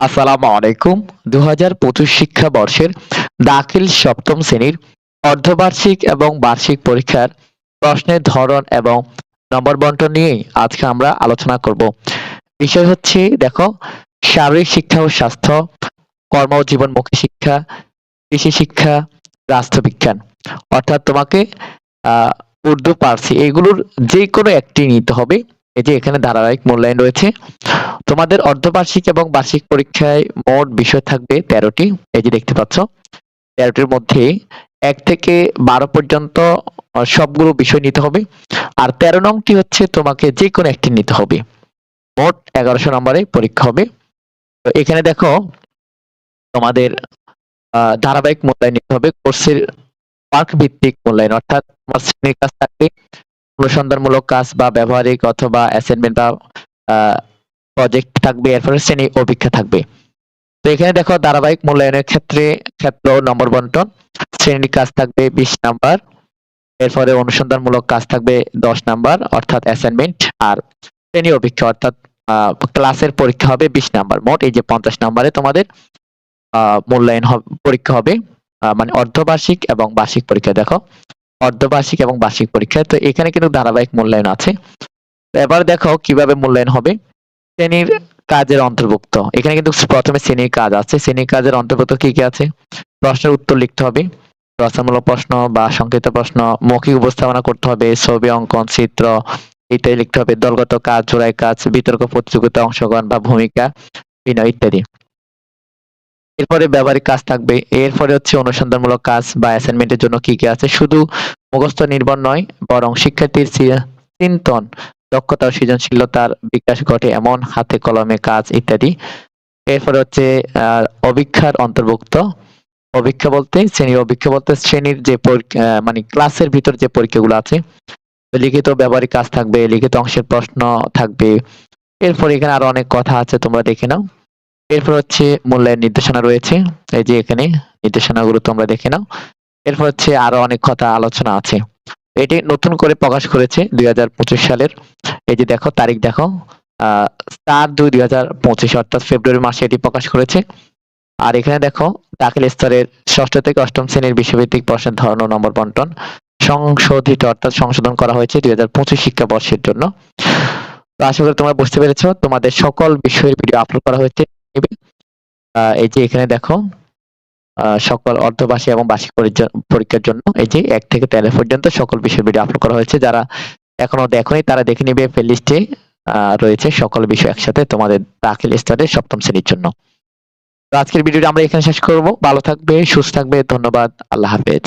আসসালামু আলাইকুম। দু হাজার পঁচিশ শিক্ষাবর্ষের দাখিল সপ্তম শ্রেণির অর্ধবার্ষিক এবং বার্ষিক পরীক্ষার প্রশ্নের ধরন এবং নম্বর বন্টন নিয়েই আজকে আমরা আলোচনা করব। বিষয় হচ্ছে, দেখো, শারীরিক শিক্ষা ও স্বাস্থ্য, কর্ম ও জীবনমুখী শিক্ষা, কৃষি শিক্ষা, রাষ্ট্রবিজ্ঞান। অর্থাৎ তোমাকে, আহ, উর্দু, পার্সি, এগুলোর যে কোনো একটি নিতে হবে। যে এখানে ধারাবাহিক মূল্যায়ন রয়েছে। তোমাদের অর্ধবার্ষিক এবং বার্ষিক পরীক্ষায় মোট বিষয় থাকবে তেরোটি। এই যে দেখতে পাচ্ছ, তেরোটির মধ্যে এক থেকে বারো পর্যন্ত সবগুলো বিষয় নিতে হবে। আর তেরো নংটি হচ্ছে তোমাকে যে কোনো একটি নিতে হবে। মোট এগারোশো নম্বরে পরীক্ষা হবে। তো এখানে দেখো, তোমাদের ধারাবাহিক মূল্যায়ন নিতে হবে। কোর্সের পার্ক ভিত্তিক মূল্যায়ন, অর্থাৎ তোমার শ্রেণির কাজ থাকবে অনুসন্ধানমূলক কাজ বা ব্যবহারিক অথবা অ্যাসাইনমেন্ট বা প্রজেক্ট থাকবে এরপরে শ্রেণি অভিক্ষা থাকবে। তো এখানে দেখো ধারাবাহিক মূল্যায়নের ক্ষেত্রে ক্ষেত্র নম্বর বন্টন, শ্রেণির কাজ থাকবে বিশ নাম্বার এরপরে অনুসন্ধানমূলক কাজ থাকবে দশ নাম্বার, অর্থাৎ অ্যাসাইনমেন্ট আর শ্রেণি অভিক্ষা অর্থাৎ ক্লাসের পরীক্ষা হবে বিশ নাম্বার। মোট এই যে পঞ্চাশ নাম্বারে তোমাদের মূল্যায়ন পরীক্ষা হবে মানে অর্ধবার্ষিক এবং বার্ষিক পরীক্ষা, দেখো। অর্ধবার্ষিক এবং বার্ষিক পরীক্ষা। তো এখানে কিন্তু ধারাবাহিক মূল্যায়ন আছে। এবার দেখো কীভাবে মূল্যায়ন হবে। শ্রেণির কাজের অন্তর্ভুক্ত। এখানে কিন্তু প্রথমে শ্রেণির কাজ আছে। শ্রেণির কাজের অন্তর্ভুক্ত কি কি আছে? প্রশ্নের উত্তর লিখতে হবে। রচনামূলক প্রশ্ন বা সংক্ষিপ্ত প্রশ্ন, মৌখিক উপস্থাপনা করতে হবে, ছবি, অঙ্কন, চিত্র ইত্যাদি লিখতে হবে। দলগত কাজ জোড়াই কাজ, বিতর্ক, প্রতিযোগিতা, অংশগ্রহণ বা ভূমিকা বিনয় ইত্যাদি। এরপরে ব্যবহারিক কাজ থাকবে। এরপরে হচ্ছে অনুসন্ধানমূলক কাজ বা অ্যাসাইনমেন্টের জন্য কি কি আছে? শুধু মুখস্থ নির্ভর নয়, বরং শিক্ষার্থীর চিন্তন, দক্ষতা ও সৃজনশীলতার বিকাশ ঘটে এমন হাতে কলমে কাজ ইত্যাদি। এরপরে হচ্ছে অভিক্ষার অন্তর্ভুক্ত। অভিক্ষা বলতে শ্রেণির অভিক্ষা বলতে শ্রেণির যে পরীক্ষা মানে ক্লাসের ভিতর যে পরীক্ষাগুলো আছে, লিখিত ব্যবহারিক কাজ থাকবে, লিখিত অংশের প্রশ্ন থাকবে। এরপর এখানে আরও অনেক কথা আছে, তোমরা দেখে নাও। এরপর হচ্ছে মূল্যায়ন নির্দেশনা রয়েছে। এই যে এখানে নির্দেশনা নির্দেশনাগুলো তোমরা দেখে নাও। এরপর হচ্ছে আরও অনেক কথা আলোচনা আছে। এটি নতুন করে প্রকাশ করেছে দুই হাজার পঁচিশ সালের। এই যে দেখো, তারিখ দেখো। চার দুই দুই হাজার পঁচিশ, অর্থাৎ ফেব্রুয়ারি মাসে এটি প্রকাশ করেছে। আর এখানে দেখো, দাখিল স্তরের ষষ্ঠ থেকে অষ্টম শ্রেণির বিষয়ভিত্তিক প্রশ্নের ধরন নম্বর বন্টন সংশোধিত, অর্থাৎ সংশোধন করা হয়েছে দুই হাজার পঁচিশ শিক্ষাবর্ষের জন্য। আশা করি তোমরা বুঝতে পেরেছ, তোমাদের সকল বিষয়ের ভিডিও আপলোড করা হয়েছে। আহ, এই যে এখানে দেখো সকল অর্ধবার্ষিক এবং বার্ষিক পরীক্ষা- পরীক্ষার জন্য এই যে এক থেকে তেরো পর্যন্ত সকল বিষয়ের ভিডিও আপলোড করা হয়েছে। যারা এখনও দেখোনি তারা দেখে নিবে প্লেলিস্টে রয়েছে সকল বিষয় একসাথে তোমাদের দাখিল স্তরের সপ্তম শ্রেণির জন্য। আজকের ভিডিওটা আমরা এখানে শেষ করব। ভালো থাকবে সুস্থ থাকবে ধন্যবাদ আল্লাহ হাফেজ।